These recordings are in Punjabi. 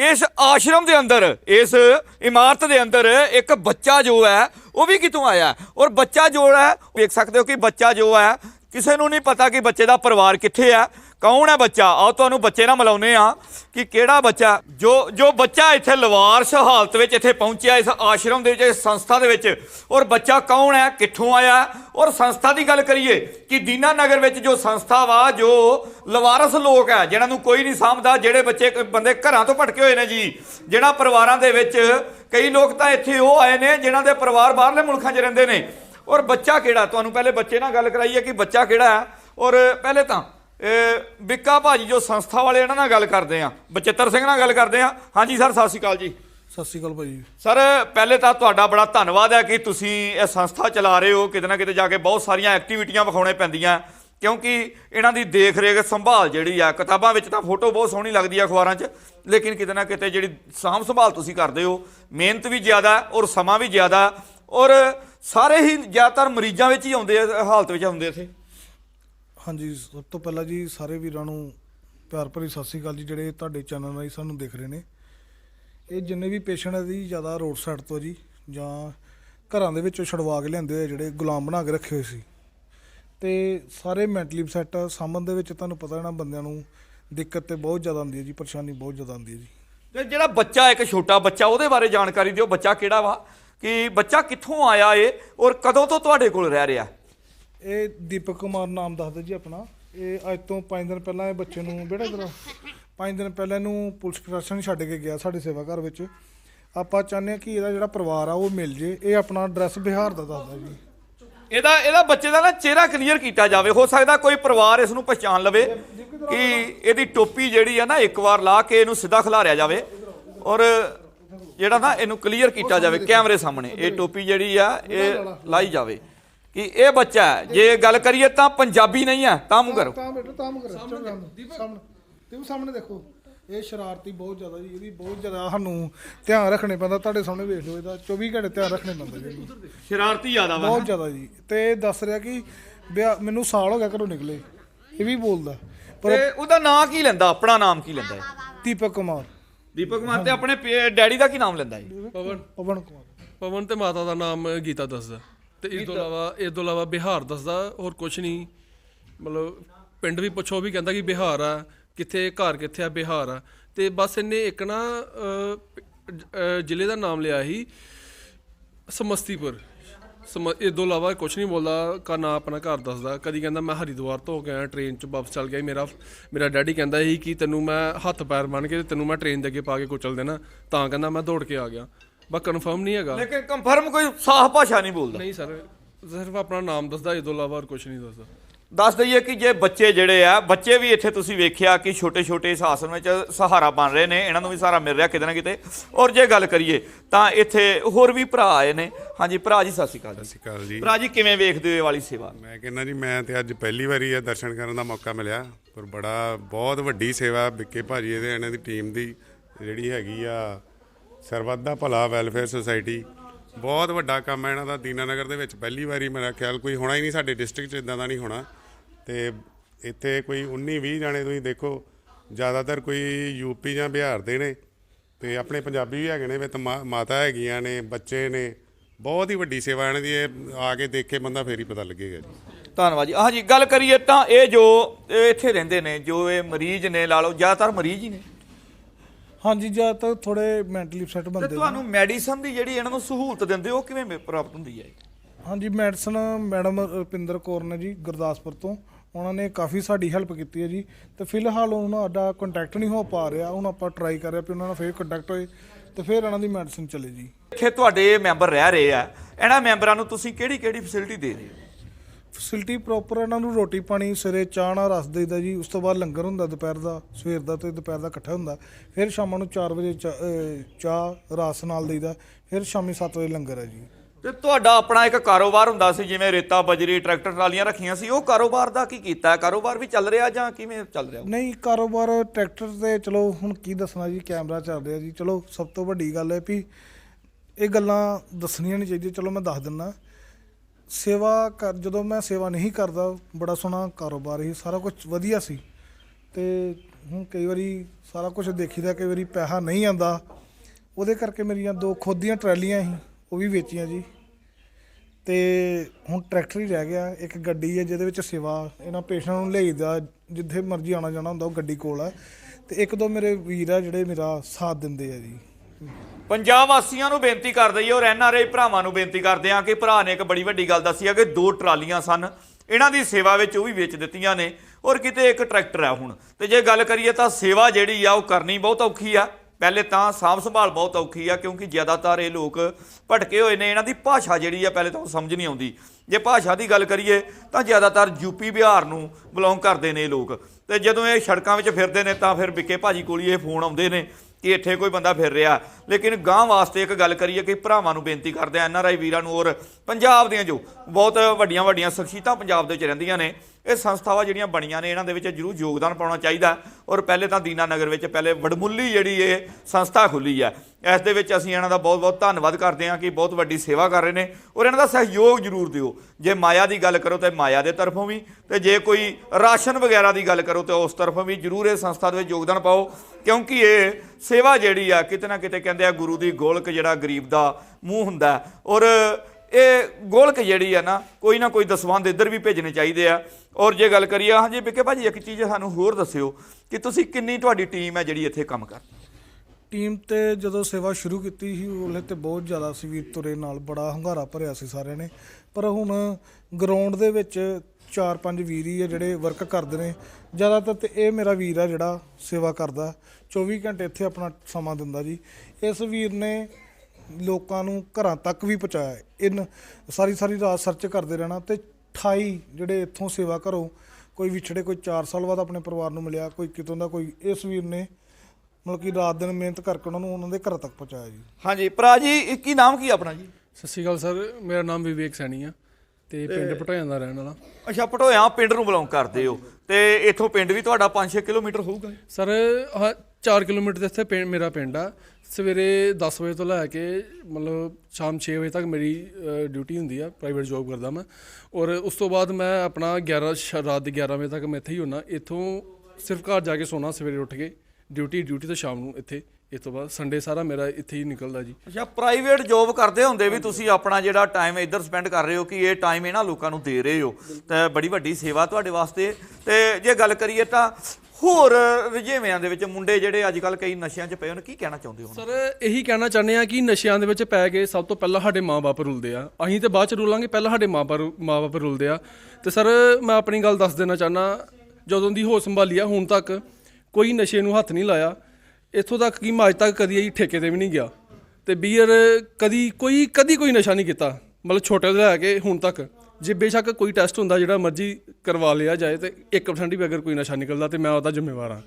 ਇਸ ਆਸ਼ਰਮ ਦੇ ਅੰਦਰ, ਇਸ ਇਮਾਰਤ ਦੇ ਅੰਦਰ ਇੱਕ ਬੱਚਾ ਜੋ ਹੈ, ਉਹ ਵੀ ਕਿਤੋਂ ਆਇਆ ਔਰ ਬੱਚਾ ਜੋ ਹੈ, ਵੇਖ ਸਕਦੇ ਹੋ ਕਿ ਬੱਚਾ ਜੋ ਹੈ ਕਿਸੇ ਨੂੰ ਨਹੀਂ ਪਤਾ ਕਿ ਬੱਚੇ ਦਾ ਪਰਿਵਾਰ ਕਿੱਥੇ ਹੈ ਕੌਣ ਹੈ ਬੱਚਾ? ਆਓ ਤੁਹਾਨੂੰ ਬੱਚੇ ਨਾਲ ਮਿਲਾਉਂਦੇ ਆ ਕਿ ਕਿਹੜਾ ਬੱਚਾ? ਜੋ ਜੋ ਬੱਚਾ ਇੱਥੇ ਲਵਾਰਸ ਹਾਲਤ ਵਿੱਚ ਇੱਥੇ ਪਹੁੰਚਿਆ, ਇਸ ਆਸ਼ਰਮ ਦੇ ਵਿੱਚ, ਇਸ ਸੰਸਥਾ ਦੇ ਵਿੱਚ, ਔਰ ਬੱਚਾ ਕੌਣ ਹੈ, ਕਿੱਥੋਂ ਆਇਆ? ਔਰ ਸੰਸਥਾ ਦੀ ਗੱਲ ਕਰੀਏ ਕਿ ਦੀਨਾ ਨਗਰ ਵਿੱਚ ਜੋ ਸੰਸਥਾ ਵਾ, ਜੋ ਲਵਾਰਸ ਲੋਕ ਹੈ ਜਿਹਨਾਂ ਨੂੰ ਕੋਈ ਨਹੀਂ ਸਾਂਭਦਾ, ਜਿਹੜੇ ਬੱਚੇ ਬੰਦੇ ਘਰਾਂ ਤੋਂ ਭਟਕੇ ਹੋਏ ਨੇ ਜੀ ਜਿਹੜਾ ਪਰਿਵਾਰਾਂ ਦੇ ਵਿੱਚ ਕਈ ਲੋਕ ਤਾਂ ਇੱਥੇ ਉਹ ਆਏ ਨੇ, ਜਿਨ੍ਹਾਂ ਦੇ ਪਰਿਵਾਰ ਬਾਹਰਲੇ ਮੁਲਕਾਂ 'ਚ ਰਹਿੰਦੇ ਨੇ। ਔਰ ਬੱਚਾ ਕਿਹੜਾ? ਤੁਹਾਨੂੰ ਪਹਿਲੇ ਬੱਚੇ ਨਾਲ ਗੱਲ ਕਰਾਈਏ ਕਿ ਬੱਚਾ ਕਿਹੜਾ ਹੈ? ਔਰ ਪਹਿਲੇ ਤਾਂ ਬਿੱਕਾ ਭਾਜੀ ਜੋ ਸੰਸਥਾ ਵਾਲੇ ਇਹਨਾਂ ਨਾਲ ਗੱਲ ਕਰਦੇ ਆ ਬਚਿੱਤਰ ਸਿੰਘ ਨਾਲ ਗੱਲ ਕਰਦੇ ਆ। ਹਾਂਜੀ ਸਰ ਸਤਿ ਸ਼੍ਰੀ ਅਕਾਲ ਜੀ। ਸਤਿ ਸ਼੍ਰੀ ਅਕਾਲ ਭਾਜੀ। ਸਰ ਪਹਿਲੇ ਤਾਂ ਤੁਹਾਡਾ ਬੜਾ ਧੰਨਵਾਦ ਹੈ ਕਿ ਤੁਸੀਂ ਇਹ ਸੰਸਥਾ ਚਲਾ ਰਹੇ ਹੋ। ਕਿਤੇ ਨਾ ਕਿਤੇ ਜਾ ਕੇ ਬਹੁਤ ਸਾਰੀਆਂ ਐਕਟੀਵਿਟੀਆਂ ਵਿਖਾਉਣੇ ਪੈਂਦੀਆਂ ਕਿਉਂਕਿ ਇਹਨਾਂ ਦੀ ਦੇਖ ਰੇਖ ਸੰਭਾਲ ਜਿਹੜੀ ਆ ਕਿਤਾਬਾਂ ਵਿੱਚ ਤਾਂ ਫੋਟੋ ਬਹੁਤ ਸੋਹਣੀ ਲੱਗਦੀ ਆ ਅਖਬਾਰਾਂ 'ਚ। ਲੇਕਿਨ ਕਿਤੇ ਨਾ ਕਿਤੇ ਜਿਹੜੀ ਸਾਂਭ ਸੰਭਾਲ ਤੁਸੀਂ ਕਰਦੇ ਹੋ ਮਿਹਨਤ ਵੀ ਜ਼ਿਆਦਾ ਹੈ ਔਰ ਸਮਾਂ ਵੀ ਜ਼ਿਆਦਾ। ਹੈ ਔਰ ਸਾਰੇ ਹੀ ਜ਼ਿਆਦਾਤਰ ਮਰੀਜ਼ਾਂ ਵਿੱਚ ਹੀ ਆਉਂਦੇ ਆ ਹਾਲਤ ਵਿੱਚ ਆਉਂਦੇ ਇੱਥੇ। ਹਾਂਜੀ ਸਭ ਤੋਂ ਪਹਿਲਾਂ ਜੀ ਸਾਰੇ ਵੀਰਾਂ ਨੂੰ ਪਿਆਰ ਭਰੀ ਸਤਿ ਸ਼੍ਰੀ ਅਕਾਲ ਜੀ ਜਿਹੜੇ ਤੁਹਾਡੇ ਚੈਨਲ ਰਾਹੀਂ ਸਾਨੂੰ ਦੇਖ ਰਹੇ ਨੇ। ਇਹ ਜਿੰਨੇ ਵੀ ਪੇਸ਼ੈਂਟ ਆ ਜੀ ਜ਼ਿਆਦਾ ਰੋਡ ਸਾਈਡ ਤੋਂ ਜੀ ਜਾਂ ਘਰਾਂ ਦੇ ਵਿੱਚੋਂ ਛਡਵਾ ਕੇ ਲਿਆਂਦੇ ਹੋਏ ਜਿਹੜੇ ਗੁਲਾਮ ਬਣਾ ਕੇ ਰੱਖੇ ਹੋਏ ਸੀ। ਤੇ ਸਾਰੇ ਮੈਂਟਲੀ ਅਪਸੈਟ ਸਾਂਭਣ ਦੇ ਵਿੱਚ ਤੁਹਾਨੂੰ ਪਤਾ ਨਾ ਬੰਦਿਆਂ ਨੂੰ ਦਿੱਕਤ ਤੇ ਬਹੁਤ ਜ਼ਿਆਦਾ ਆਉਂਦੀ ਹੈ ਜੀ ਪਰੇਸ਼ਾਨੀ ਬਹੁਤ ਜ਼ਿਆਦਾ ਆਉਂਦੀ ਹੈ ਜੀ। ਤੇ ਜਿਹੜਾ ਬੱਚਾ ਇੱਕ ਛੋਟਾ ਬੱਚਾ ਉਹਦੇ ਬਾਰੇ ਜਾਣਕਾਰੀ ਦਿਓ ਬੱਚਾ ਕਿਹੜਾ ਵਾ? ਕਿ ਬੱਚਾ ਕਿੱਥੋਂ ਆਇਆ ਏ ਔਰ ਕਦੋਂ ਤੋਂ ਤੁਹਾਡੇ ਕੋਲ ਰਹਿ ਰਿਹਾ? ਇਹ ਦੀਪਕ ਕੁਮਾਰ ਨਾਮ ਦੱਸਦਾ ਜੀ ਆਪਣਾ। ਇਹ ਅੱਜ ਤੋਂ 5 ਦਿਨ ਪਹਿਲਾਂ ਇਹ ਬੱਚੇ ਨੂੰ ਬੇੜਾ ਇਧਰ 5 ਦਿਨ ਪਹਿਲਾਂ ਇਹਨੂੰ ਪੁਲਿਸ ਪ੍ਰਸ਼ਾਸਨ ਛੱਡ ਕੇ ਗਿਆ ਸਾਡੇ ਸੇਵਾ ਘਰ ਵਿੱਚ। ਆਪਾਂ ਚਾਹੁੰਦੇ ਹਾਂ ਕਿ ਇਹਦਾ ਜਿਹੜਾ ਪਰਿਵਾਰ ਆ ਉਹ ਮਿਲ ਜੇ। ਇਹ ਆਪਣਾ ਐਡਰੈਸ ਬਿਹਾਰ ਦਾ ਦੱਸਦਾ ਜੀ। ਇਹਦਾ ਇਹਦਾ ਬੱਚੇ ਦਾ ਨਾ ਚਿਹਰਾ ਕਲੀਅਰ ਕੀਤਾ ਜਾਵੇ। ਹੋ ਸਕਦਾ ਕੋਈ ਪਰਿਵਾਰ ਇਸ ਨੂੰ ਪਛਾਣ ਲਵੇ ਕਿ ਇਹਦੀ ਟੋਪੀ ਜਿਹੜੀ ਆ ਨਾ ਇੱਕ ਵਾਰ ਲਾ ਕੇ ਇਹਨੂੰ ਸਿੱਧਾ ਖਿਲਾਰਿਆ ਜਾਵੇ। ਔਰ ਜਿਹੜਾ ਨਾ ਇਹਨੂੰ ਕਲੀਅਰ ਕੀਤਾ ਜਾਵੇ ਕੈਮਰੇ ਸਾਹਮਣੇ। ਇਹ ਟੋਪੀ ਜਿਹੜੀ ਆ ਇਹ ਲਾਈ ਜਾਵੇ। ਕਿ ਇਹ ਬੱਚਾ ਹੈ। ਜੇ ਗੱਲ ਕਰੀਏ ਤਾਂ ਪੰਜਾਬੀ ਨਹੀਂ ਆ ਤਾਂ ਮੂੰਹ ਕਰੋ। ਤਾਂ ਬੇਟਾ ਤਾਂ ਕਰ। ਸਾਹਮਣੇ ਸਾਹਮਣੇ। ਦੇਖੋ। ਇਹ ਸ਼ਰਾਰਤੀ ਬਹੁਤ ਜ਼ਿਆਦਾ ਜੀ ਇਹਦੀ ਬਹੁਤ ਜ਼ਿਆਦਾ ਸਾਨੂੰ ਧਿਆਨ ਰੱਖਣੇ ਪੈਂਦਾ। ਤੁਹਾਡੇ ਸਾਹਮਣੇ ਵੇਖ ਲਓ ਇਹਦਾ 24 ਘੰਟੇ ਧਿਆਨ ਰੱਖਣੇ ਪੈਂਦਾ ਜੀ। ਸ਼ਰਾਰਤੀ ਜ਼ਿਆਦਾ ਵਾ। ਬਹੁਤ ਜ਼ਿਆਦਾ ਜੀ। ਤੇ ਇਹ ਦੱਸ ਰਿਹਾ ਕਿ ਵਿਆਹ- ਮੈਨੂੰ ਸਾਲ ਹੋ ਗਿਆ ਘਰੋਂ ਨਿਕਲੇ। ਇਹ ਵੀ ਬੋਲਦਾ। ਪਰ ਤੇ ਉਹਦਾ ਨਾਂ ਕੀ ਲੈਂਦਾ? ਆਪਣਾ ਨਾਮ ਕੀ ਲੈਂਦਾ? ਹੈ ਦੀਪਕ ਕੁਮਾਰ। ਦੀਪਕ ਕੁਮਾਰ ਤੇ ਆਪਣੇ ਪੇ- ਡੈਡੀ ਦਾ ਕੀ ਨਾਮ ਲੈਂਦਾ ਹੈ ਪਵਨ। ਪਵਨ ਕੁਮਾਰ। ਪਵਨ ਤੇ ਮਾਤਾ ਦਾ ਨਾਮ ਗੀਤਾ ਦੱਸਦਾ। ਤੇ ਇਸ ਤੋਂ ਇਲਾਵਾ ਇਸ ਤੋਂ ਇਲਾਵਾ ਬਿਹਾਰ ਦੱਸਦਾ ਹੋਰ ਕੁਝ ਨਹੀਂ। ਮਤਲਬ ਪਿੰਡ ਵੀ ਪੁੱਛੋ ਉਹ ਵੀ ਕਹਿੰਦਾ ਕਿ ਬਿਹਾਰ ਆ। ਕਿੱਥੇ ਘਰ ਕਿੱਥੇ ਆ? ਬਿਹਾਰ ਆ। ਤੇ ਬਸ ਇਹਨੇ ਇੱਕ ਨਾ ਅਹ, ਅਹ, ਜ਼ਿਲ੍ਹੇ ਦਾ ਨਾਮ ਲਿਆ ਸੀ ਸਮਸਤੀਪੁਰ। ਸਮ ਇਹ ਤੋਂ ਇਲਾਵਾ ਕੁਝ ਨਹੀਂ ਬੋਲਦਾ ਕਾ ਨਾ ਆਪਣਾ ਘਰ ਦੱਸਦਾ। ਕਦੀ ਕਹਿੰਦਾ ਮੈਂ ਹਰਿਦੁਆਰ ਤੋਂ ਹੋ ਕੇ ਆਇਆ ਟ੍ਰੇਨ 'ਚ ਵਾਪਸ ਚੱਲ ਗਿਆ। ਮੇਰਾ ਮੇਰਾ ਡੈਡੀ ਕਹਿੰਦਾ ਸੀ ਕਿ ਤੈਨੂੰ ਮੈਂ ਹੱਥ ਪੈਰ ਬੰਨ ਕੇ ਤੈਨੂੰ ਮੈਂ ਟ੍ਰੇਨ ਦੇ ਅੱਗੇ ਪਾ ਕੇ ਕੁਚਲ ਦੇਣਾ। ਤਾਂ ਕਹਿੰਦਾ ਮੈਂ ਦੌੜ ਕੇ ਆ ਗਿਆ। ਬਸ ਕਨਫਰਮ ਨਹੀਂ ਹੈਗਾ। ਲੇਕਿਨ ਕੰਫਰਮ ਕੋਈ ਸਾਫ਼ ਭਾਸ਼ਾ ਨਹੀਂ ਬੋਲਦਾ। ਨਹੀਂ ਸਰ ਸਿਰਫ ਆਪਣਾ ਨਾਮ ਦੱਸਦਾ ਇਹ ਤੋਂ ਇਲਾਵਾ ਹੋਰ ਕੁਝ ਨਹੀਂ ਦੱਸਦਾ। ਦੱਸ ਦਈਏ ਕਿ ਜੇ ਬੱਚੇ ਜਿਹੜੇ ਆ ਬੱਚੇ ਵੀ ਇੱਥੇ ਤੁਸੀਂ ਵੇਖਿਆ ਕਿ ਛੋਟੇ ਛੋਟੇ ਇਸ ਆਸਣ ਵਿੱਚ ਸਹਾਰਾ ਬਣ ਰਹੇ ਨੇ ਇਹਨਾਂ ਨੂੰ ਵੀ ਸਹਾਰਾ ਮਿਲ ਰਿਹਾ ਕਿਤੇ ਨਾ ਕਿਤੇ। ਔਰ ਜੇ ਗੱਲ ਕਰੀਏ ਤਾਂ ਇੱਥੇ ਹੋਰ ਵੀ ਭਰਾ ਆਏ ਨੇ। ਹਾਂਜੀ ਭਰਾ ਜੀ ਸਤਿ ਸ਼੍ਰੀ ਅਕਾਲ ਸਤਿ ਜੀ ਸ਼੍ਰੀ ਅਕਾਲ ਜੀ। ਭਰਾ ਜੀ ਕਿਵੇਂ ਵੇਖਦੇ ਹੋ ਇਹ ਵਾਲੀ ਸੇਵਾ? ਮੈਂ ਕਹਿੰਦਾ ਜੀ ਮੈਂ ਤੇ ਅੱਜ ਪਹਿਲੀ ਵਾਰੀ ਇਹ ਦਰਸ਼ਨ ਕਰਨ ਦਾ ਮੌਕਾ ਮਿਲਿਆ ਪਰ ਬੜਾ ਬਹੁਤ ਵੱਡੀ ਸੇਵਾ ਵਿੱਕੇ ਭਾਜੀ ਇਹਦੇ ਇਹਨਾਂ ਦੀ ਟੀਮ ਦੀ ਜਿਹੜੀ ਹੈਗੀ ਆ ਸਰਬੱਤ ਦਾ ਭਲਾ ਵੈਲਫੇਅਰ ਸੁਸਾਇਟੀ। ਬਹੁਤ ਵੱਡਾ ਕੰਮ ਹੈ ਇਹਨਾਂ ਦਾ ਦੀਨਾਨਗਰ ਦੇ ਵਿੱਚ ਪਹਿਲੀ ਵਾਰੀ ਮੇਰਾ ਖਿਆਲ ਕੋਈ ਹੋਣਾ ਹੀ ਨਹੀਂ ਸਾਡੇ ਡਿਸਟ੍ਰਿਕਟ 'ਚ ਇਦਾਂ ਦਾ ਨਹੀਂ ਹੋਣਾ। ਤੇ ਇੱਥੇ ਕੋਈ 19 20 ਜਾਣੇ ਤੁਸੀਂ ਦੇਖੋ ਜ਼ਿਆਦਾਤਰ ਕੋਈ ਯੂਪੀ ਜਾਂ ਬਿਹਾਰ ਦੇ ਨੇ ਤੇ ਆਪਣੇ ਪੰਜਾਬੀ ਵੀ ਹੈਗੇ ਨੇ ਵਿੱਚ ਮਾ- ਮਾਤਾ ਹੈਗੀਆਂ ਨੇ ਬੱਚੇ ਨੇ ਬਹੁਤ ਹੀ ਵੱਡੀ ਸੇਵਾ ਇਹਨਾਂ ਦੀ ਇਹ ਆ ਕੇ ਦੇਖੇ ਬੰਦਾ ਫੇਰ ਹੀ ਪਤਾ ਲੱਗੇਗਾ ਜੀ। ਧੰਨਵਾਦ ਜੀ। ਹਾਂਜੀ ਗੱਲ ਕਰੀਏ ਤਾਂ ਇਹ ਜੋ ਇਹ ਇੱਥੇ ਰਹਿੰਦੇ ਨੇ ਜੋ ਇਹ ਮਰੀਜ਼ ਨੇ ਲਾ ਲਓ ਜ਼ਿਆਦਾਤਰ ਮਰੀਜ਼ ਹੀ ਨੇ। ਹਾਂਜੀ ਜ਼ਿਆਦਾਤਰ ਥੋੜੇ ਮੈਂਟਲੀ ਅਪਸੈਟ ਤੇ ਬੰਦੇ ਨੇ। ਤੁਹਾਨੂੰ ਮੈਡੀਸਨ ਦੀ ਜਿਹੜੀ ਇਹਨਾਂ ਨੂੰ ਸਹੂਲਤ ਦਿੰਦੇ ਉਹ ਕਿਵੇਂ ਪ੍ਰਾਪਤ ਹੁੰਦੀ ਹੈ? ਹਾਂਜੀ ਮੈਡੀਸਨ ਮੈਡਮ ਰੁਪਿੰਦਰ ਕੌਰ ਨੇ ਜੀ ਗੁਰਦਾਸਪੁਰ ਤੋਂ। ਉਹਨਾਂ ਨੇ ਕਾਫੀ ਸਾਡੀ ਹੈਲਪ ਕੀਤੀ ਹੈ ਜੀ। ਤੇ ਫਿਲਹਾਲ ਉਹਨਾਂ ਸਾਡਾ ਕੰਟੈਕਟ ਨਹੀਂ ਹੋ ਪਾ ਰਿਹਾ ਹੁਣ ਆਪਾਂ ਟਰਾਈ ਕਰ ਰਹੇ ਹਾਂ ਵੀ ਉਹਨਾਂ ਨਾਲ ਫੇਰ ਕੰਟੈਕਟ ਹੋਏ ਤੇ ਫਿਰ ਇਹਨਾਂ ਦੀ ਮੈਡੀਸਨ ਚੱਲੇ ਜੀ। ਇੱਥੇ ਤੁਹਾਡੇ ਮੈਂਬਰ ਰਹਿ ਰਹੇ ਆ ਇਹਨਾਂ ਮੈਂਬਰਾਂ ਨੂੰ ਤੁਸੀਂ ਕਿਹੜੀ ਕਿਹੜੀ ਫੈਸਿਲਿਟੀ ਦੇ ਰਹੇ ਹੋ? ਫੈਸਿਲਿਟੀ ਪ੍ਰੋਪਰ ਇਹਨਾਂ ਨੂੰ ਰੋਟੀ ਪਾਣੀ ਸਵੇਰੇ ਚਾਹ ਨਾਲ ਰਸ ਦੇਈਦਾ ਜੀ ਉਸ ਤੋਂ ਬਾਅਦ ਲੰਗਰ ਹੁੰਦਾ ਦੁਪਹਿਰ ਦਾ ਸਵੇਰ ਦਾ ਤੇ ਦੁਪਹਿਰ ਦਾ ਇਕੱਠਾ ਹੁੰਦਾ। ਫਿਰ ਸ਼ਾਮਾਂ ਨੂੰ 4 ਵਜੇ ਚਾਹ ਰਸ ਨਾਲ ਦੇਈਦਾ ਫਿਰ ਸ਼ਾਮੀ 7 ਵਜੇ ਲੰਗਰ ਹੈ ਜੀ। ਤੇ ਤੁਹਾਡਾ ਆਪਣਾ ਇੱਕ ਕਾਰੋਬਾਰ ਹੁੰਦਾ ਸੀ, ਜਿਵੇਂ ਰੇਤਾ, ਬਜਰੀ, ਟਰੈਕਟਰ, ਟਰਾਲੀਆਂ ਰੱਖੀਆਂ ਸੀ, ਉਹ ਕਾਰੋਬਾਰ ਦਾ ਕੀ ਕੀਤਾ? ਕਾਰੋਬਾਰ ਵੀ ਚੱਲ ਰਿਹਾ ਜਾਂ ਕਿਵੇਂ ਚੱਲ ਰਿਹਾ? ਨਹੀਂ, ਕਾਰੋਬਾਰ ਟਰੈਕਟਰ ਤੇ, ਚਲੋ, ਹੁਣ ਕੀ ਦੱਸਣਾ ਜੀ, ਕੈਮਰਾ ਚੱਲ ਰਿਹਾ ਜੀ। ਚਲੋ, ਸਭ ਤੋਂ ਵੱਡੀ ਗੱਲ ਹੈ ਵੀ ਇਹ ਗੱਲਾਂ ਦੱਸਣੀਆਂ ਨਹੀਂ ਚਾਹੀਦੀਆਂ। ਚਲੋ, ਮੈਂ ਦੱਸ ਦਿੰਦਾ। ਸੇਵਾ ਕਰ, ਜਦੋਂ ਮੈਂ ਸੇਵਾ ਨਹੀਂ ਕਰਦਾ, ਬੜਾ ਸੋਹਣਾ ਕਾਰੋਬਾਰ ਸੀ, ਸਾਰਾ ਕੁਝ ਵਧੀਆ ਸੀ। ਤੇ ਹੁਣ ਕਈ ਵਾਰੀ ਸਾਰਾ ਕੁਝ ਦੇਖੀਦਾ, ਕਈ ਵਾਰੀ ਪੈਸਾ ਨਹੀਂ ਆਂਦਾ ਉਹਦੇ ਕਰਕੇ ਮੇਰੀਆਂ ਦੋ ਖੁਦ ਦੀਆਂ ਟਰਾਲੀਆਂ ਸੀ। ਉਹ ਵੀ ਵੇਚੀਆਂ ਜੀ। ਤੇ ਹੁਣ ਟਰੈਕਟਰ ਹੀ ਰਹਿ ਗਿਆ। ਇੱਕ ਗੱਡੀ ਹੈ, ਜਿਹਦੇ ਵਿੱਚ ਸੇਵਾ, ਇਹਨਾਂ ਪੇਸ਼ੈਂਟ ਨੂੰ ਲਈਦਾ ਜਿੱਥੇ ਮਰਜ਼ੀ ਆਣਾ ਜਾਣਾ ਹੁੰਦਾ, ਉਹ ਗੱਡੀ ਕੋਲ ਹੈ। ਤੇ ਇੱਕ ਦੋ ਮੇਰੇ ਵੀਰ ਆ, ਜਿਹੜੇ ਮੇਰਾ ਸਾਥ ਦਿੰਦੇ ਆ ਜੀ। ਪੰਜਾਬ ਵਾਸੀਆਂ ਨੂੰ ਬੇਨਤੀ ਕਰਦੇ ਜੀ ਔਰ ਐਨਆਰਆਈ ਭਰਾਵਾਂ ਨੂੰ ਬੇਨਤੀ ਕਰਦੇ ਹਾਂ ਕਿ ਭਰਾ ਨੇ ਇੱਕ ਬੜੀ ਵੱਡੀ ਗੱਲ ਦੱਸੀ ਆ ਕਿ ਦੋ ਟਰਾਲੀਆਂ ਸਨ। ਇਹਨਾਂ ਦੀ ਸੇਵਾ ਵਿੱਚ ਉਹ ਵੀ ਵੇਚ ਦਿੱਤੀਆਂ ਨੇ, ਔਰ ਕਿਤੇ ਇੱਕ ਟਰੈਕਟਰ ਆ ਹੁਣ। ਤੇ ਜੇ ਗੱਲ ਕਰੀਏ ਤਾਂ ਸੇਵਾ ਜਿਹੜੀ ਆ, ਉਹ ਕਰਨੀ ਬਹੁਤ ਔਖੀ ਆ। ਪਹਿਲੇ ਤਾਂ ਸਾਂਭ ਸੰਭਾਲ ਬਹੁਤ ਔਖੀ ਆ, ਕਿਉਂਕਿ ਜ਼ਿਆਦਾਤਰ ਇਹ ਲੋਕ ਭਟਕੇ ਹੋਏ ਨੇ, ਇਹਨਾਂ ਦੀ ਭਾਸ਼ਾ ਜਿਹੜੀ ਆ ਪਹਿਲੇ ਤਾਂ ਉਹ ਸਮਝ ਨਹੀਂ ਆਉਂਦੀ। ਜੇ ਭਾਸ਼ਾ ਦੀ ਗੱਲ ਕਰੀਏ, ਤਾਂ ਜ਼ਿਆਦਾਤਰ ਯੂਪੀ ਬਿਹਾਰ ਨੂੰ ਬਿਲੋਂਗ ਕਰਦੇ ਨੇ ਇਹ ਲੋਕ। ਤੇ ਜਦੋਂ ਇਹ ਸੜਕਾਂ ਵਿੱਚ ਫਿਰਦੇ ਨੇ, ਤਾਂ ਫਿਰ ਵਿੱਕੇ ਭਾਜੀ ਕੋਲ ਹੀ ਇਹ ਫੋਨ ਆਉਂਦੇ ਨੇ ਕਿ ਇੱਥੇ ਕੋਈ ਬੰਦਾ ਫਿਰ ਰਿਹਾ। ਲੇਕਿਨ ਗਾਂ ਵਾਸਤੇ ਇੱਕ ਗੱਲ ਕਰੀਏ ਕਿ ਭਰਾਵਾਂ ਨੂੰ ਬੇਨਤੀ ਕਰਦੇ ਆ ਆਈ ਵੀਰਾਂ ਨੂੰ ਔਰ ਪੰਜਾਬ ਦੀਆਂ ਜੋ ਬਹੁਤ ਵੱਡੀਆਂ ਵੱਡੀਆਂ ਸ਼ਖਸੀਅਤਾਂ ਪੰਜਾਬ ਦੇ ਵਿੱਚ ਰਹਿੰਦੀਆਂ ਨੇ ਇਹ ਸੰਸਥਾਵਾਂ ਜਿਹੜੀਆਂ ਬਣੀਆਂ ਨੇ, ਇਹਨਾਂ ਦੇ ਵਿੱਚ ਜਰੂਰ ਯੋਗਦਾਨ ਪਾਉਣਾ ਚਾਹੀਦਾ। ਔਰ ਪਹਿਲੇ ਤਾਂ ਦੀਨਾ ਨਗਰ ਵਿੱਚ ਪਹਿਲੇ ਵਡਮੁੱਲੀ ਜਿਹੜੀ ਇਹ ਸੰਸਥਾ ਖੁੱਲੀ ਹੈ ਇਸ ਦੇ ਵਿੱਚ ਅਸੀਂ ਇਹਨਾਂ ਦਾ ਬਹੁਤ ਬਹੁਤ ਧੰਨਵਾਦ ਕਰਦੇ ਹਾਂ ਕਿ ਬਹੁਤ ਵੱਡੀ ਸੇਵਾ ਕਰ ਰਹੇ ਨੇ। ਔਰ ਇਹਨਾਂ ਦਾ ਸਹਿਯੋਗ ਜਰੂਰ ਦਿਓ। ਜੇ ਮਾਇਆ ਦੀ ਗੱਲ ਕਰੋ ਤੇ ਮਾਇਆ ਦੇ ਤਰਫੋਂ ਵੀ, ਤੇ ਜੇ ਕੋਈ ਰਾਸ਼ਨ ਵਗੈਰਾ ਦੀ ਗੱਲ ਕਰੋ ਤੇ ਉਸ ਤਰਫੋਂ ਵੀ ਜਰੂਰ ਇਹ ਸੰਸਥਾ ਦੇ ਵਿੱਚ ਯੋਗਦਾਨ ਪਾਓ। ਕਿਉਂਕਿ ਇਹ ਸੇਵਾ ਜਿਹੜੀ ਆ, ਕਿਤੇ ਨਾ ਕਿਤੇ ਕਹਿੰਦੇ ਆ ਗੁਰੂ ਦੀ ਗੋਲਕ ਜਿਹੜਾ ਗਰੀਬ ਦਾ ਮੂੰਹ ਹੁੰਦਾ ਔਰ ਇਹ ਗੋਲਕ ਜਿਹੜੀ ਆ ਨਾ, ਕੋਈ ਨਾ ਕੋਈ ਦਸਵੰਦ ਇੱਧਰ ਵੀ ਭੇਜਣੇ ਚਾਹੀਦੇ ਆ। ਔਰ ਜੇ ਗੱਲ ਕਰੀਏ ਹਾਂਜੀ ਬਿੱਕੇ ਭਾਜੀ, ਇੱਕ ਚੀਜ਼ ਸਾਨੂੰ ਹੋਰ ਦੱਸਿਓ ਕਿ ਤੁਸੀਂ ਕਿੰਨੀ ਤੁਹਾਡੀ ਟੀਮ ਹੈ ਜਿਹੜੀ ਇੱਥੇ ਕੰਮ ਕਰਦੀ? ਟੀਮ ਤੇ ਜਦੋਂ ਸੇਵਾ ਸ਼ੁਰੂ ਕੀਤੀ ਸੀ, ਉਹਲੇ ਤੇ ਬਹੁਤ ਜ਼ਿਆਦਾ ਸੀ ਵੀਰ ਤੁਰੇ ਨਾਲ ਬੜਾ ਹੰਗਾਰਾ ਭਰਿਆ ਸੀ ਸਾਰਿਆਂ ਨੇ। ਪਰ ਹੁਣ ਗਰਾਊਂਡ ਦੇ ਵਿੱਚ ਚਾਰ ਪੰਜ ਵੀਰ ਹੀ ਆ ਜਿਹੜੇ ਵਰਕ ਕਰਦੇ ਨੇ। ਜ਼ਿਆਦਾਤਰ ਤੇ ਇਹ ਮੇਰਾ ਵੀਰ ਆ ਜਿਹੜਾ ਸੇਵਾ ਕਰਦਾ। 24 ਘੰਟੇ ਇੱਥੇ ਆਪਣਾ ਸਮਾਂ ਦਿੰਦਾ ਜੀ। ਇਸ ਵੀਰ ਨੇ ਲੋਕਾਂ ਨੂੰ ਘਰਾਂ ਤੱਕ ਵੀ ਪਹੁੰਚਾਇਆ। ਇਨ ਸਾਰੀ ਸਾਰੀ ਰਾਤ ਸਰਚ ਕਰਦੇ ਰਹਿਣਾ ਤੇ 28 ਜਿਹੜੇ ਇੱਥੋਂ ਸੇਵਾ ਕਰੋ ਕੋਈ ਵਿਛੜੇ ਕੋਈ 4 ਸਾਲ ਬਾਅਦ ਆਪਣੇ ਪਰਿਵਾਰ ਨੂੰ ਮਿਲਿਆ ਕੋਈ ਕਿਤੋਂ ਦਾ ਕੋਈ ਇਸ ਵੀਰ ਨੇ ਮਤਲਬ ਕਿ ਰਾਤ ਦਿਨ ਮਿਹਨਤ ਕਰਕੇ ਉਹਨਾਂ ਨੂੰ ਉਹਨਾਂ ਦੇ ਘਰ ਤੱਕ ਪਹੁੰਚਾਇਆ ਜੀ। ਹਾਂਜੀ ਭਰਾ ਜੀ ਇਹ ਕੀ ਨਾਮ ਕੀ ਆਪਣਾ ਜੀ? ਸਤਿ ਸ਼੍ਰੀ ਅਕਾਲ ਸਰ ਮੇਰਾ ਨਾਮ ਵਿਵੇਕ ਸੈਣੀ ਆ ਤੇ ਪਿੰਡ ਪਟਿਆਲਾ ਦਾ ਰਹਿਣ ਵਾਲਾ। ਅੱਛਾ ਪਟੋਇਆ ਪਿੰਡ ਨੂੰ ਬਿਲੋਂਗ ਕਰਦੇ ਹੋ ਤੇ ਇੱਥੋਂ ਪਿੰਡ ਵੀ ਤੁਹਾਡਾ 5-6 ਕਿਲੋਮੀਟਰ ਹੋਊਗਾ? ਸਰ 4 ਕਿਲੋਮੀਟਰ ਦੇ ਇੱਥੇ ਪਿੰਡ ਮੇਰਾ ਪਿੰਡ ਆ। ਸਵੇਰੇ 10 ਵਜੇ ਤੋਂ ਲੈ ਕੇ ਮਤਲਬ ਸ਼ਾਮ 6 ਵਜੇ ਤੱਕ ਮੇਰੀ ਡਿਊਟੀ ਹੁੰਦੀ ਆ ਪ੍ਰਾਈਵੇਟ ਜੌਬ ਕਰਦਾ ਮੈਂ। ਔਰ ਉਸ ਤੋਂ ਬਾਅਦ ਮੈਂ ਆਪਣਾ 11 ਸ਼- ਰਾਤ ਦੇ 11 ਵਜੇ ਤੱਕ ਮੈਂ ਇੱਥੇ ਹੀ ਹੁੰਨਾ ਇੱਥੋਂ ਸਿਰਫ ਘਰ ਜਾ ਕੇ ਸੋਣਾ ਸਵੇਰੇ ਉੱਠ ਕੇ। ਡਿਊਟੀ ਡਿਊਟੀ ਤੋਂ ਸ਼ਾਮ ਨੂੰ ਇੱਥੇ। ਇਸ ਤੋਂ ਬਾਅਦ ਸੰਡੇ ਸਾਰਾ ਮੇਰਾ ਇੱਥੇ ਹੀ ਨਿਕਲਦਾ ਜੀ। ਅੱਛਾ ਪ੍ਰਾਈਵੇਟ ਜੌਬ ਕਰਦੇ ਹੁੰਦੇ ਵੀ ਤੁਸੀਂ ਆਪਣਾ ਜਿਹੜਾ ਟਾਈਮ ਇੱਧਰ ਸਪੈਂਡ ਕਰ ਰਹੇ ਹੋ ਕਿ ਇਹ ਟਾਈਮ ਇਹਨਾਂ ਲੋਕਾਂ ਨੂੰ ਦੇ ਰਹੇ ਹੋ। ਤਾਂ ਬੜੀ ਵੱਡੀ ਸੇਵਾ ਤੁਹਾਡੇ ਵਾਸਤੇ। ਤੇ ਜੇ ਗੱਲ ਕਰੀਏ ਤਾਂ ਹੋਰ ਰੁਝੇਵਿਆਂ ਦੇ ਵਿੱਚ ਮੁੰਡੇ ਜਿਹੜੇ ਅੱਜ ਕੱਲ ਕਈ ਨਸ਼ਿਆਂ 'ਚ ਪਏ ਹੋਣ, ਕੀ ਕਹਿਣਾ ਚਾਹੁੰਦੇ ਹੋ ਸਰ, ਇਹੀ ਕਹਿਣਾ ਚਾਹੁੰਦੇ ਆ ਕਿ ਨਸ਼ਿਆਂ ਦੇ ਵਿੱਚ ਪੈ ਕੇ ਸਭ ਤੋਂ ਪਹਿਲਾਂ ਸਾਡੇ ਮਾਪੇ ਰੁਲਦੇ ਆ। ਅਸੀਂ ਤੇ ਬਾਅਦ ਚ ਰੁਲਾਂਗੇ, ਪਹਿਲਾਂ ਸਾਡੇ ਮਾਪੇ ਮਾਪੇ ਰੁਲਦੇ ਆ। ਤੇ ਸਰ, ਮੈਂ ਆਪਣੀ ਗੱਲ ਦੱਸ ਦੇਣਾ ਚਾਹਨਾ ਜਦੋਂ ਦੀ ਹੋਸ਼ ਸੰਭਾਲੀ ਆ, ਹੁਣ ਤੱਕ ਕੋਈ ਨਸ਼ੇ ਨੂੰ ਹੱਥ ਨਹੀਂ ਲਾਇਆ। ਇੱਥੋਂ ਤੱਕ ਕਿ ਮੈਂ ਅੱਜ ਤੱਕ ਕਦੀ ਇਹ ਠੇਕੇ ਤੇ ਵੀ ਨਹੀਂ ਗਿਆ। ਤੇ ਬੀਅਰ ਕਦੀ ਕੋਈ ਕਦੀ ਕੋਈ ਨਸ਼ਾ ਨਹੀਂ ਕੀਤਾ। ਮਤਲਬ ਛੋਟੇ ਤੋਂ ਲੈ ਕੇ ਹੁਣ ਤੱਕ। ਜੇ ਬੇਸ਼ੱਕ ਕੋਈ ਟੈਸਟ ਹੁੰਦਾ ਜਿਹੜਾ ਮਰਜ਼ੀ ਕਰਵਾ ਲਿਆ ਜਾਏ ਤੇ 1% ਵੀ ਅਗਰ ਕੋਈ ਨਸ਼ਾ ਨਿਕਲਦਾ ਤੇ ਮੈਂ ਉਹਦਾ ਜ਼ਿੰਮੇਵਾਰ ਹਾਂ।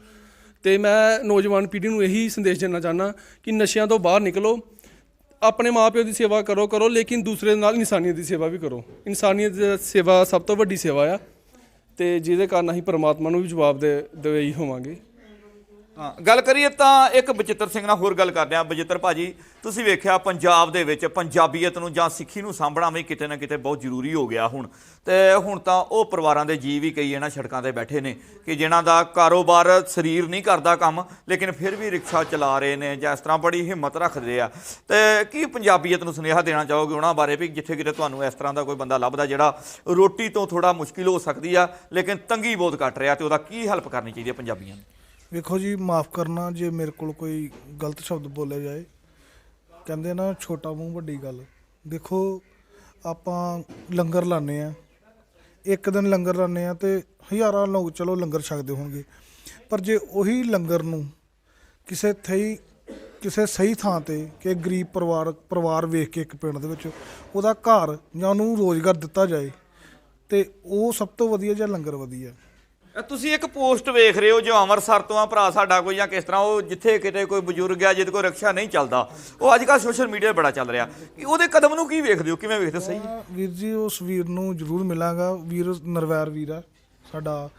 ਤੇ ਮੈਂ ਨੌਜਵਾਨ ਪੀੜ੍ਹੀ ਨੂੰ ਇਹੀ ਸੰਦੇਸ਼ ਦੇਣਾ ਚਾਹਨਾ ਕਿ ਨਸ਼ਿਆਂ ਤੋਂ ਬਾਹਰ ਨਿਕਲੋ, ਆਪਣੇ ਮਾਪਿਓ ਦੀ ਸੇਵਾ ਕਰੋ ਕਰੋ, ਲੇਕਿਨ ਦੂਸਰੇ ਨਾਲ ਇਨਸਾਨੀਅਤ ਦੀ ਸੇਵਾ ਵੀ ਕਰੋ। ਇਨਸਾਨੀਅਤ ਦੀ ਸੇਵਾ ਸਭ ਤੋਂ ਵੱਡੀ ਸੇਵਾ ਆ ਤੇ ਜਿਹਦੇ ਕਾਰਨ ਅਸੀਂ ਪਰਮਾਤਮਾ ਨੂੰ ਵੀ ਜਵਾਬ ਦੇ ਦੇਈ ਹੋਵਾਂਗੇ। ਹਾਂ, ਗੱਲ ਕਰੀਏ ਤਾਂ ਇੱਕ ਬਚਿੱਤਰ ਸਿੰਘ ਨਾਲ ਹੋਰ ਗੱਲ ਕਰਦੇ ਆ ਬਚਿੱਤਰ ਭਾਜੀ, ਤੁਸੀਂ ਵੇਖਿਆ ਪੰਜਾਬ ਦੇ ਵਿੱਚ ਪੰਜਾਬੀਅਤ ਨੂੰ ਜਾਂ ਸਿੱਖੀ ਨੂੰ ਸਾਂਭਣਾ ਵੀ ਕਿਤੇ ਨਾ ਕਿਤੇ ਬਹੁਤ ਜ਼ਰੂਰੀ ਹੋ ਗਿਆ ਹੁਣ। ਤੇ ਹੁਣ ਤਾਂ ਉਹ ਪਰਿਵਾਰਾਂ ਦੇ ਜੀਵ ਵੀ ਕਈ ਇਹਨਾਂ ਸੜਕਾਂ ਤੇ ਬੈਠੇ ਨੇ ਕਿ ਜਿਨ੍ਹਾਂ ਦਾ ਕਾਰੋਬਾਰ ਸਰੀਰ ਨਹੀਂ ਕਰਦਾ ਕੰਮ, ਲੇਕਿਨ ਫਿਰ ਵੀ ਰਿਕਸ਼ਾ ਚਲਾ ਰਹੇ ਨੇ ਜਾਂ ਇਸ ਤਰ੍ਹਾਂ ਬੜੀ ਹਿੰਮਤ ਰੱਖਦੇ ਆ। ਤੇ ਕੀ ਪੰਜਾਬੀਅਤ ਨੂੰ ਸੁਨੇਹਾ ਦੇਣਾ ਚਾਹੋਗੇ ਉਹਨਾਂ ਬਾਰੇ ਵੀ ਜਿੱਥੇ ਕਿਤੇ ਤੁਹਾਨੂੰ ਇਸ ਤਰ੍ਹਾਂ ਦਾ ਕੋਈ ਬੰਦਾ ਲੱਭਦਾ ਜਿਹੜਾ ਰੋਟੀ ਤੋਂ ਥੋੜਾ ਮੁਸ਼ਕਿਲ ਹੋ ਸਕਦੀ ਆ, ਲੇਕਿਨ ਤੰਗੀ ਬਹੁਤ ਕੱਟ ਰਿਹਾ ਤੇ ਉਹਦਾ ਕੀ ਹੈਲਪ ਕਰਨੀ ਚਾਹੀਦੀ ਹੈ ਪੰਜਾਬੀਆਂ ਨੂੰ? ਵੇਖੋ ਜੀ, ਮਾਫ ਕਰਨਾ ਜੇ ਮੇਰੇ ਕੋਲ ਕੋਈ ਗਲਤ ਸ਼ਬਦ ਬੋਲਿਆ ਜਾਏ। ਕਹਿੰਦੇ ਨਾ, ਛੋਟਾ ਮੂੰਹ, ਵੱਡੀ ਗੱਲ। ਦੇਖੋ, ਆਪਾਂ ਲੰਗਰ ਲਾਣੇ ਆ ਇੱਕ ਦਿਨ ਲੰਗਰ ਲਾਣੇ ਆ ਤੇ ਹਜ਼ਾਰਾਂ ਲੋਕ ਚਲੋ ਲੰਗਰ ਛਕਦੇ ਹੋਣਗੇ। ਪਰ ਜੇ ਉਹੀ ਲੰਗਰ ਨੂੰ ਕਿਸੇ ਥਈ, ਕਿਸੇ ਸਹੀ ਥਾਂ ਤੇ ਕਿ ਗਰੀਬ ਪਰਿਵਾਰ ਪਰਿਵਾਰ ਵੇਖ ਕੇ ਇੱਕ ਪਿੰਡ ਦੇ ਵਿੱਚ ਉਹਦਾ ਘਰ ਜਾਂ ਉਹਨੂੰ ਰੋਜ਼ਗਾਰ ਦਿੱਤਾ ਜਾਏ, ਤੇ ਉਹ ਸਭ ਤੋਂ ਵਧੀਆ ਜਾਂ ਲੰਗਰ ਵਧੀਆ? ਤੁਸੀਂ ਇੱਕ ਪੋਸਟ ਵੇਖ ਰਹੇ ਹੋ ਜੋ ਅੰਮ੍ਰਿਤਸਰ ਤੋਂ ਆ ਭਰਾ ਸਾਡਾ ਕੋਈ ਜਾਂ ਕਿਸ ਤਰ੍ਹਾਂ, ਉਹ ਜਿੱਥੇ ਕਿਤੇ ਕੋਈ ਬਜ਼ੁਰਗ ਆ, ਜਿਹਦੇ ਕੋਲ ਰਿਕਸ਼ਾ ਨਹੀਂ ਚੱਲਦਾ। ਉਹ ਅੱਜ ਕੱਲ੍ਹ ਸੋਸ਼ਲ ਮੀਡੀਆ ਬੜਾ ਚੱਲ ਰਿਹਾ। ਕਿ ਉਹਦੇ ਕਦਮ ਨੂੰ ਕੀ ਵੇਖਦੇ ਹੋ? ਕਿਵੇਂ ਵੇਖਦੇ ਹੋ? ਸਹੀ? ਤਾਂ ਵੀਰ ਜੀ, ਉਸ ਵੀਰ ਨੂੰ ਜ਼ਰੂਰ ਮਿਲਾਂਗਾ। ਵੀਰ ਨਰਵੈਰ ਵੀਰ ਆ, ਸਾਡਾ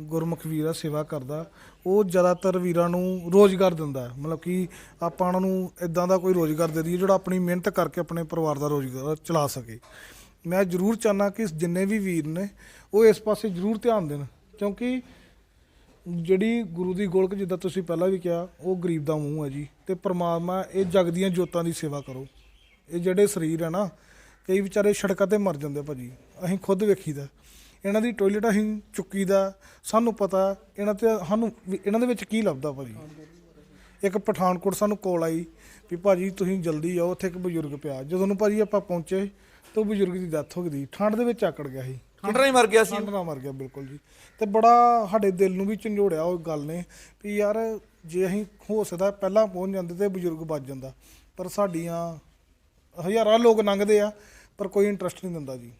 ਗੁਰਮੁਖ ਵੀਰ ਆ, ਸੇਵਾ ਕਰਦਾ। ਉਹ ਜ਼ਿਆਦਾਤਰ ਵੀਰਾਂ ਨੂੰ ਰੋਜ਼ਗਾਰ ਦਿੰਦਾ ਹੈ। ਮਤਲਬ ਕਿ ਆਪਾਂ ਉਹਨਾਂ ਨੂੰ ਇਦਾਂ ਦਾ ਕੋਈ ਰੋਜ਼ਗਾਰ ਦੇ ਦਈਏ, ਜਿਹੜਾ ਆਪਣੀ ਮਿਹਨਤ ਕਰਕੇ ਆਪਣੇ ਪਰਿਵਾਰ ਦਾ ਰੋਜ਼ਗਾਰ ਚਲਾ ਸਕੇ। ਮੈਂ ਜ਼ਰੂਰ ਚਾਹਨਾ ਕਿ ਜਿੰਨੇ ਵੀ ਵੀਰ ਨੇ, ਉਹ ਇਸ ਪਾਸੇ ਜ਼ਰੂਰ ਧਿਆਨ ਦੇਣ। ਕਿਉਂਕਿ ਜਿਹੜੀ ਗੁਰੂ ਦੀ ਗੋਲਕ, ਜਿੱਦਾਂ ਤੁਸੀਂ ਪਹਿਲਾਂ ਵੀ ਕਿਹਾ, ਉਹ ਗਰੀਬ ਦਾ ਮੂੰਹ ਹੈ ਜੀ। ਤੇ ਪਰਮਾਤਮਾ ਇਹ ਜਗ ਦੀਆਂ ਜੋਤਾਂ ਦੀ ਸੇਵਾ ਕਰੋ। ਇਹ ਜਿਹੜੇ ਸਰੀਰ ਹੈ ਨਾ, ਕਈ ਵਿਚਾਰੇ ਸੜਕਾਂ ਤੇ ਮਰ ਜਾਂਦੇ ਭਾਜੀ। ਅਸੀਂ ਖੁਦ ਵੇਖੀਦਾ। ਇਹਨਾਂ ਦੀ ਟਾਇਲਟ ਅਸੀਂ ਚੁੱਕੀਦਾ। ਸਾਨੂੰ ਪਤਾ, ਇਹਨਾਂ ਤੇ ਸਾਨੂੰ ਵੀ ਇਹਨਾਂ ਦੇ ਵਿੱਚ ਕੀ ਲੱਭਦਾ ਭਾਜੀ। ਇੱਕ ਪਠਾਨਕੋਟ ਸਾਨੂੰ ਕੋਲ ਆਈ ਵੀ ਭਾਜੀ ਤੁਸੀਂ ਜਲਦੀ ਆਓ, ਉੱਥੇ ਇੱਕ ਬਜ਼ੁਰਗ ਪਿਆ। ਜਦੋਂ ਨੂੰ ਭਾਜੀ ਆਪਾਂ ਪਹੁੰਚੇ, ਤਾਂ ਉਹ ਬਜ਼ੁਰਗ ਦੀ ਡੈਥ ਹੋ ਗਈ ਠੰਡ ਦੇ ਵਿੱਚ ਆਕੜ ਗਿਆ ਸੀ। ਠੰਡ ਨਾਲ ਹੀ ਮਰ ਗਿਆ ਸੀ। ਠੰਡ ਨਾਲ ਮਰ ਗਿਆ, ਬਿਲਕੁਲ ਜੀ। ਤੇ ਬੜਾ ਸਾਡੇ ਦਿਲ ਨੂੰ ਵੀ ਝੰਜੋੜਿਆ ਉਹ ਗੱਲ ਨੇ ਵੀ ਯਾਰ ਜੇ ਅਸੀਂ ਹੋ ਸਕਦਾ ਪਹਿਲਾਂ ਪਹੁੰਚ ਜਾਂਦੇ ਤੇ ਬਜ਼ੁਰਗ ਬਚ ਜਾਂਦਾ। ਪਰ ਸਾਡੀਆਂ ਹਜ਼ਾਰਾਂ ਲੋਕ ਲੰਘਦੇ ਆ, ਪਰ ਕੋਈ ਇੰਟਰਸਟ ਨਹੀਂ ਦਿੰਦਾ ਜੀ।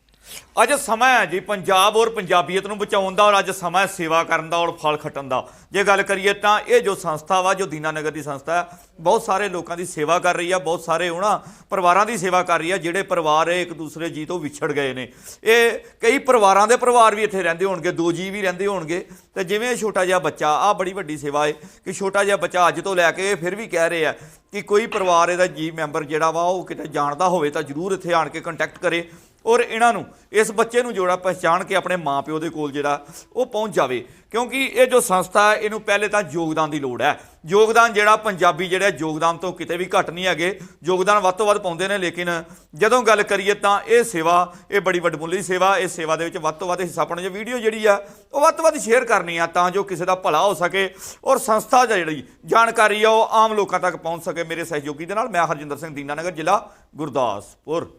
ਅੱਜ ਸਮਾਂ ਹੈ ਜੀ, ਪੰਜਾਬ ਔਰ ਪੰਜਾਬੀਅਤ ਨੂੰ ਬਚਾਉਣ ਦਾ ਔਰ ਅੱਜ ਸਮਾਂ ਹੈ ਸੇਵਾ ਕਰਨ ਦਾ ਔਰ ਫਲ ਖੱਟਣ ਦਾ। ਜੇ ਗੱਲ ਕਰੀਏ ਤਾਂ ਇਹ ਜੋ ਸੰਸਥਾ ਵਾ, ਜੋ ਦੀਨਾਨਗਰ ਦੀ ਸੰਸਥਾ ਹੈ, ਬਹੁਤ ਸਾਰੇ ਲੋਕਾਂ ਦੀ ਸੇਵਾ ਕਰ ਰਹੀ ਆ, ਬਹੁਤ ਸਾਰੇ ਉਹਨਾਂ ਪਰਿਵਾਰਾਂ ਦੀ ਸੇਵਾ ਕਰ ਰਹੀ ਆ, ਜਿਹੜੇ ਪਰਿਵਾਰ ਇੱਕ ਦੂਸਰੇ ਜੀ ਤੋਂ ਵਿਛੜ ਗਏ ਨੇ। ਇਹ ਕਈ ਪਰਿਵਾਰਾਂ ਦੇ ਪਰਿਵਾਰ ਵੀ ਇੱਥੇ ਰਹਿੰਦੇ ਹੋਣਗੇ, ਦੋ ਜੀ ਵੀ ਰਹਿੰਦੇ ਹੋਣਗੇ। ਤੇ ਜਿਵੇਂ ਇਹ ਛੋਟਾ ਜਿਹਾ ਬੱਚਾ ਆ ਬੜੀ ਵੱਡੀ ਸੇਵਾ ਹੈ ਕਿ ਛੋਟਾ ਜਿਹਾ ਬੱਚਾ ਅੱਜ ਤੋਂ ਲੈ ਕੇ ਫਿਰ ਵੀ ਕਹਿ ਰਹੇ ਆ ਕਿ ਕੋਈ ਪਰਿਵਾਰ ਇਹਦਾ ਜੀ ਮੈਂਬਰ ਜਿਹੜਾ ਵਾ, ਉਹ ਕਿਤੇ ਜਾਣਦਾ ਹੋਵੇ ਤਾਂ ਜਰੂਰ ਇੱਥੇ ਆਣ ਕੇ ਕੰਟੈਕਟ ਕਰੇ। ਔਰ ਇਹਨਾਂ ਨੂੰ, ਇਸ ਬੱਚੇ ਨੂੰ ਜਿਹੜਾ ਪਛਾਣ ਕੇ ਆਪਣੇ ਮਾਪਿਓ ਦੇ ਕੋਲ ਜਿਹੜਾ ਉਹ ਪਹੁੰਚ ਜਾਵੇ। ਕਿਉਂਕਿ ਇਹ ਜੋ ਸੰਸਥਾ ਹੈ, ਇਹਨੂੰ ਪਹਿਲੇ ਤਾਂ ਯੋਗਦਾਨ ਦੀ ਲੋੜ ਹੈ। ਯੋਗਦਾਨ ਜਿਹੜਾ ਪੰਜਾਬੀ ਜਿਹੜਾ ਯੋਗਦਾਨ ਤੋਂ ਕਿਤੇ ਵੀ ਘੱਟ ਨਹੀਂ ਹੈਗੇ। ਯੋਗਦਾਨ ਵੱਧ ਤੋਂ ਵੱਧ ਪਾਉਂਦੇ ਨੇ, ਲੇਕਿਨ ਜਦੋਂ ਗੱਲ ਕਰੀਏ ਤਾਂ ਇਹ ਸੇਵਾ, ਇਹ ਬੜੀ ਵੱਡਮੁੱਲੀ ਸੇਵਾ, ਇਸ ਸੇਵਾ ਦੇ ਵਿੱਚ ਵੱਧ ਤੋਂ ਵੱਧ ਹਿੱਸਾ ਪਾਉਣਾ, ਜੇ ਵੀਡੀਓ ਜਿਹੜੀ ਆ, ਉਹ ਵੱਧ ਤੋਂ ਵੱਧ ਸ਼ੇਅਰ ਕਰਨੀ ਆ, ਤਾਂ ਜੋ ਕਿਸੇ ਦਾ ਭਲਾ ਹੋ ਸਕੇ ਔਰ ਸੰਸਥਾ ਦਾ ਜਿਹੜੀ ਜਾਣਕਾਰੀ ਆ, ਉਹ ਆਮ ਲੋਕਾਂ ਤੱਕ ਪਹੁੰਚ ਸਕੇ। ਮੇਰੇ ਸਹਿਯੋਗੀ ਦੇ ਨਾਲ ਮੈਂ ਹਰਜਿੰਦਰ ਸਿੰਘ ਦੀਨਾਨਗਰ, ਜ਼ਿਲ੍ਹਾ ਗੁਰਦਾਸਪੁਰ।